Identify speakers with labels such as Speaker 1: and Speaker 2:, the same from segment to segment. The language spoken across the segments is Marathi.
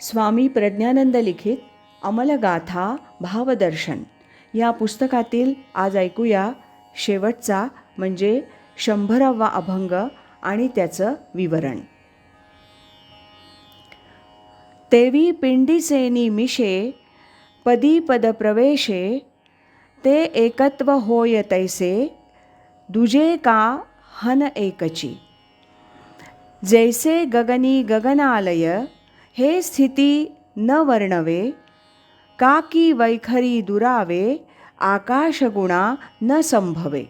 Speaker 1: स्वामी प्रज्ञानंद लिखित अमलगाथा भावदर्शन. या पुस्तकातील आज ऐकूया शेवटचा म्हणजे शंभरावा अभंग आणि त्याचं विवरण. तेवी पिंडीसेनी मिशे पदी पदप्रवेशे ते एकत्व होय तैसे दुजे का हन एकची. जैसे गगनी गगनालय हे स्थिती न वर्णवे काकी वैखरी दुरावे आकाशगुणा न संभवे.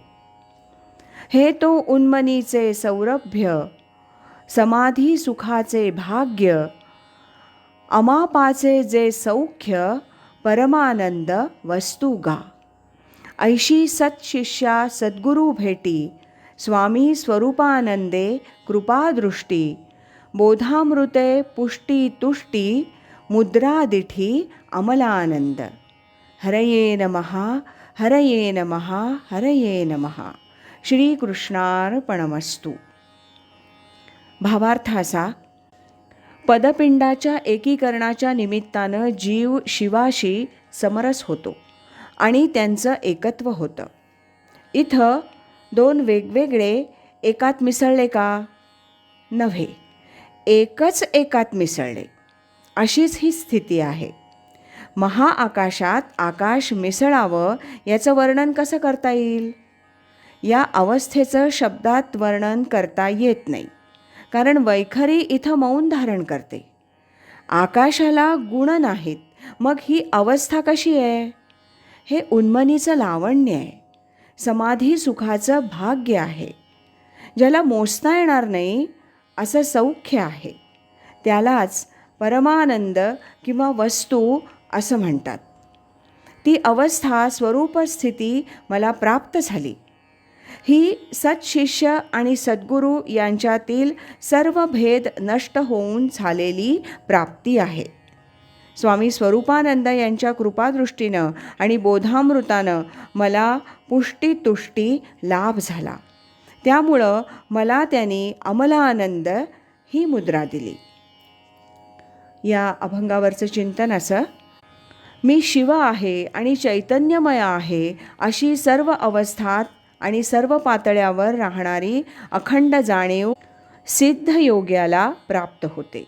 Speaker 1: हे तो उन्मनीचे सौरभ्य समाधी सुखाचे भाग्य अमापाचे जे सौख्य परमानंद वस्तुगा. ऐशी सत्शिष्या सद्गुरू भेटी स्वामी स्वरूपानंदे कृपादृष्टी बोधामृते पुष्टी तुष्टी मुद्रादिठी अमलानंद हरये नमः हरये नमः हरये नमः। श्रीकृष्णार्पणमस्तू। भावार्थ असा पदपिंडाच्या एकीकरणाच्या निमित्तानं जीव शिवाशी समरस होतो आणि त्यांचं एकत्व होतं. इथं दोन वेगवेगळे एकात मिसळले का? नव्हे. एकच एकात मिसळले. अशीच ही स्थिती आहे. महाआकाशात आकाश मिसळावं याचं वर्णन कसं करता येईल? या अवस्थेचं शब्दात वर्णन करता येत नाही. कारण वैखरी इथं मौन धारण करते. आकाशाला गुण नाहीत. मग ही अवस्था कशी आहे? हे उन्मनीचं लावण्य आहे. समाधी सुखाचं भाग्य आहे. ज्याला मोजता येणार नाही असं सौख्य आहे. त्यालाच परमानंद किंवा वस्तू असं म्हणतात. ती अवस्था स्वरूपस्थिती मला प्राप्त झाली. ही सत्शिष्य आणि सद्गुरू यांच्यातील सर्व भेद नष्ट होऊन झालेली प्राप्ती आहे. स्वामी स्वरूपानंद यांच्या कृपादृष्टीनं आणि बोधामृतानं मला पुष्टी तुष्टी लाभ झाला. त्यामुळं मला त्यांनी अमलानंद ही मुद्रा दिली. या अभंगावरचं चिंतन असं मी शिव आहे आणि चैतन्यमय आहे अशी सर्व अवस्थात आणि सर्व पातळ्यावर राहणारी अखंड जाणीव सिद्ध योग्याला प्राप्त होते.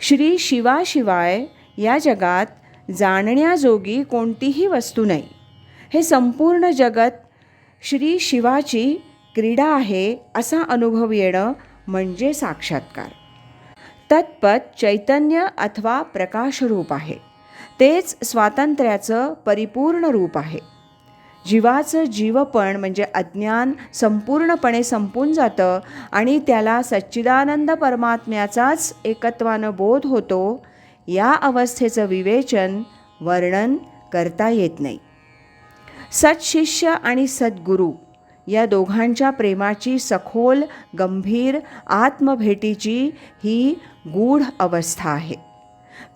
Speaker 1: श्री शिवाशिवाय या जगात जाणण्याजोगी कोणतीही वस्तू नाही. हे संपूर्ण जगत श्री शिवाची क्रीडा आहे असा अनुभव येणं म्हणजे साक्षात्कार. तत्पत चैतन्य अथवा प्रकाशरूप आहे. तेच स्वातंत्र्याचं परिपूर्ण रूप आहे. जीवाचं जीवपण म्हणजे अज्ञान संपूर्णपणे संपून जातं आणि त्याला सच्चिदानंद परमात्म्याचाच एकत्वानं बोध होतो या अवस्थेचं विवेचन वर्णन करता येत नाही. सत्शिष्य आणि सद्गुरू या दोघांच्या प्रेमाची सखोल गंभीर आत्मभेटीची ही गूढ अवस्था आहे.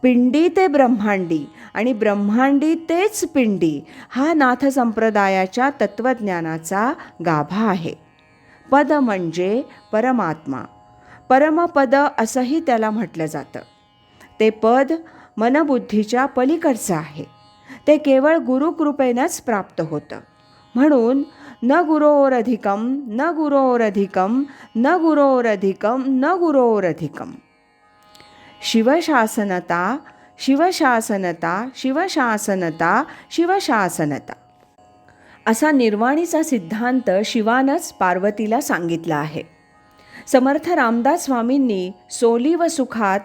Speaker 1: पिंडी ते ब्रह्मांडी आणि ब्रह्मांडी तेच पिंडी हा नाथ संप्रदायाच्या तत्त्वज्ञानाचा गाभा आहे. पद म्हणजे परमात्मा. परमपद असंही त्याला म्हटलं जातं. ते पद मनबुद्धीच्या पलीकडचं आहे. ते केवळ गुरुकृपेनंच प्राप्त होतं. म्हणून न गुरोरधिकम न गुरोरधिकम न गुरोरधिकम न गुरोरधिकम शिवशासनता शिवशासनता शिवशासनता शिवशासनता। असा निर्वाणीचा सिद्धांत शिवानच पार्वतीला सांगितला आहे. समर्थ रामदास स्वामींनी सोली व सुखात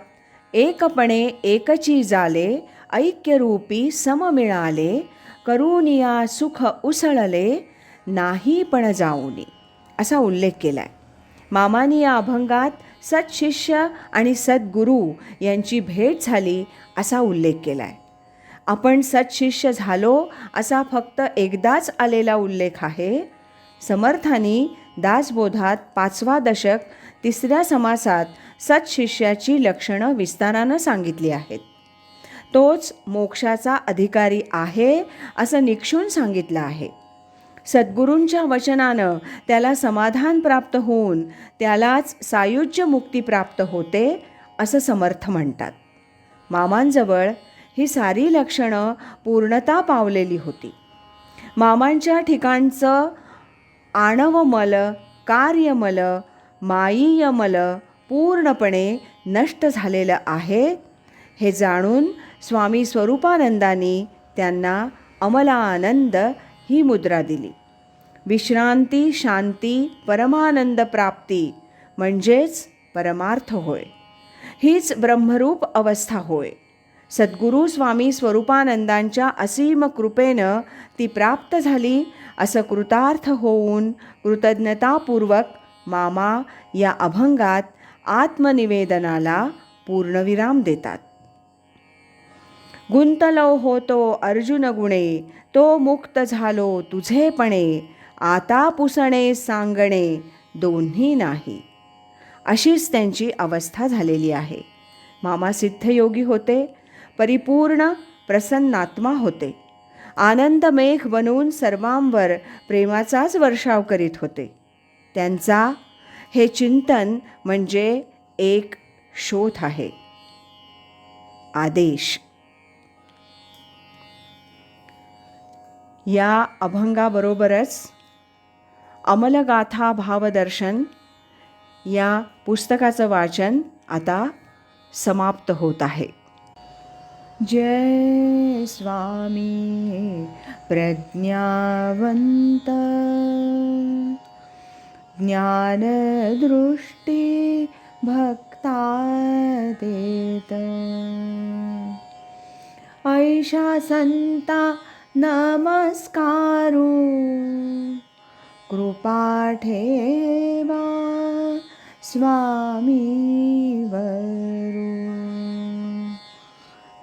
Speaker 1: एकपणे एकची जाले ऐक्यरूपी सम मिळाले करुनिया सुख उसळले नाही पण जाऊनी असा उल्लेख केला आहे मामानी या अभंगात सत्शिष्य आणि सद्गुरू यांची भेट झाली असा उल्लेख केला आहे आपण सत्शिष्य झालो असा फक्त एकदाच आलेला उल्लेख आहे. समर्थानी दासबोधात पाचवा दशक तिसऱ्या समासात सत्शिष्याची लक्षणं विस्तारानं सांगितली आहेत. तोच मोक्षाचा अधिकारी आहे असं निक्षून सांगितलं आहे. सद्गुरूंच्या वचनानं त्याला समाधान प्राप्त होऊन त्यालाच सायुज्य मुक्ती प्राप्त होते असं समर्थ म्हणतात. मामांजवळ ही सारी लक्षणं पूर्णता पावलेली होती. मामांच्या ठिकाणचं आणवमल कार्यमल मायीयमल पूर्णपणे नष्ट झालेलं आहे हे जाणून स्वामी स्वरूपानंदांनी त्यांना अमलानंद ही मुद्रा दिली. विश्रांती शांती परमानंद प्राप्ती म्हणजेच परमार्थ होय. हीच ब्रह्मरूप अवस्था होय. सद्गुरू स्वामी स्वरूपानंदांच्या असीम कृपेनं ती प्राप्त झाली असं कृतार्थ होऊन कृतज्ञतापूर्वक मामा या अभंगात आत्मनिवेदनाला पूर्णविराम देतात. गुंतलो होतो अर्जुन गुणे तो मुक्त झालो तुझेपणे आता पुसणे सांगणे दोन्ही नाही. अशीच त्यांची अवस्था झालेली आहे. मामा सिद्धयोगी होते परिपूर्ण प्रसन्नात्मा होते. आनंदमेघ बनून सर्वांवर प्रेमाचाच वर्षाव करीत होते. त्यांचा हे चिंतन म्हणजे एक शोध आहे. आदेश या अभंगाबरोबरच अमलगाथा भावदर्शन या पुस्तकाचं वाचन आता समाप्त होत आहे. जय स्वामी प्रज्ञावंत. ज्ञानदृष्टी भक्ता देत ऐशा संता नमस्कारू कृपा ठेवा स्वामी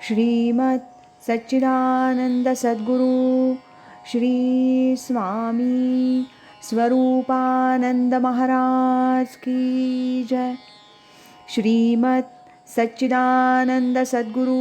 Speaker 1: श्रीमत् सच्चिदानंद सद्गुरु श्री स्वामी स्वरूपानंद महाराज की जय। श्रीमत् सच्चिदानंद सद्गुरु